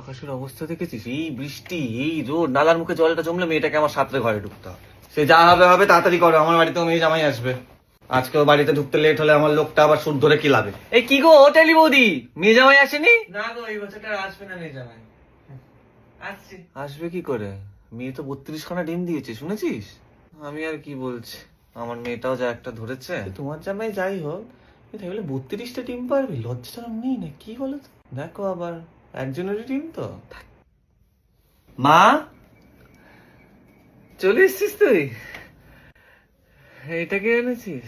আকাশের অবস্থা দেখেছিস? এই বৃষ্টি এই রোদ নালার মুখে জলটা জমলে মেয়েটাকে আমার সাঁতরে ঘরে ঢুকতে হবে। সে যা হবে হবে তাড়াতাড়ি করো আমার বাড়িতেও মেয়ে জামাই আসবে। আজকেও বাড়িতে ঢুকতে লেট হলে আমার লোকটা আবার সুদ ধরে কি লাভে এই কি গো হোটেলি বৌদি? মেয়ে জামাই আসেনি? না গো এই বছরটা আসবে না মেয়ে জামাই। আসছে। আসবে কি করে? মেয়ে তো বত্রিশ খানা ডিম দিয়েছে শুনেছিস? আমি আর কি বলছি? আমার মেয়েটাও যা একটা ধরেছে। তোমার জামাই যাই হোক বলে বত্রিশটা ডিম পারবে? লজ্জা নেই না কি বলো দেখো আবার। একজনেরই ডিম তো। মা? চলে এসছিস তুই? এইটাকে এনেছিস?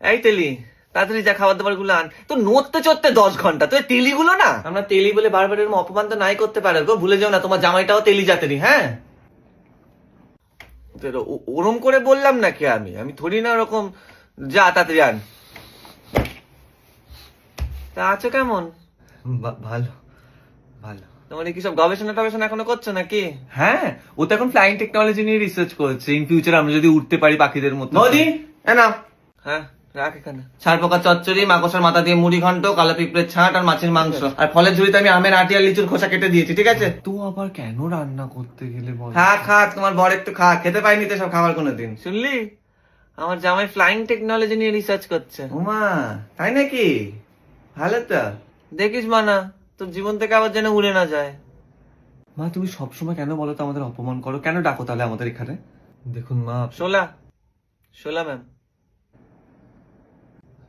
এই তেলি তাড়াতাড়ি যা খাবার দাবারগুলো আন। তো নড়তে চড়তে দশ ঘণ্টা। তো তেলি গুলো না আমরা তেলি বলে বারবার এরকম অপমান তো নাই করতে পারে। গো ভুলে যাও না তোমার জামাইটাও তেলি জাতেরই হ্যাঁ? ওরম করে বললাম নাকি আমি? আমি থরি না ওরকম। যা তাড়াতাড়ি আন। তা আছো কেমন? ভালো ভালো। তোমার কি সব গবেষণা টবেষণা এখনও করছ নাকি? হ্যাঁ ও তো এখন ফ্লাইং টেকনোলজি নিয়ে রিসার্চ করছে। ইন ফিউচার আমরা যদি উঠতে পারি পাখিদের মতো। নদী না হ্যাঁ রাখ এখানে। ছাড় পোকা চচ্চড়ি মাকসার মাথা দিয়ে মুড়ি ঘন্ট কালো পিঁপড়ের ছাঁট আর মাছের মাংস। আর ফলের ঝুড়িতে আমি আমের আটি আর লিচুর খোসা কেটে দিয়েছি ঠিক আছে? তো আবার কেন রান্না করতে গেলে বল? খা খা তোমার বর একটু খা। খেতে পাইনি তো সব খাবার কোনোদিন। শুনলি? আমার জামাই ফ্লাইং টেকনোলজি নিয়ে রিসার্চ করছে। উমা তাই নাকি? ভালো তো। দেখিস মানা তোর জীবন থেকে আবার যেন উড়ে না যায়। মা তুমি সবসময় কেন বলো তো আমাদের অপমান করো? কেন ডাকো তাহলে আমাদের এখানে? দেখুন মা শোলা শোলা ম্যাম।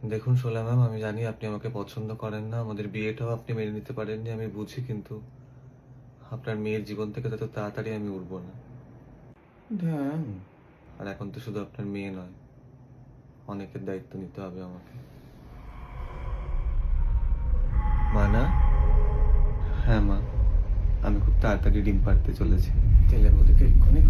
দেখুন শোলা ম্যাম আমি জানি আপনি আমাকে পছন্দ করেন না আমাদের বিয়েটাও আপনি মেনে নিতে পারেননি আমি বুঝি কিন্তু আপনার মেয়ের জীবন থেকে তত তাড়াতাড়ি আমি উঠবো না। আর এখন তো শুধু আপনার মেয়ে নয় অনেকের দায়িত্ব নিতে হবে আমাকে। মানা হ্যাঁ মা। আমি খুব তাড়াতাড়ি ডিম পাড়তে চলেছি। তেলের ওদেরকে এক্ষুনি?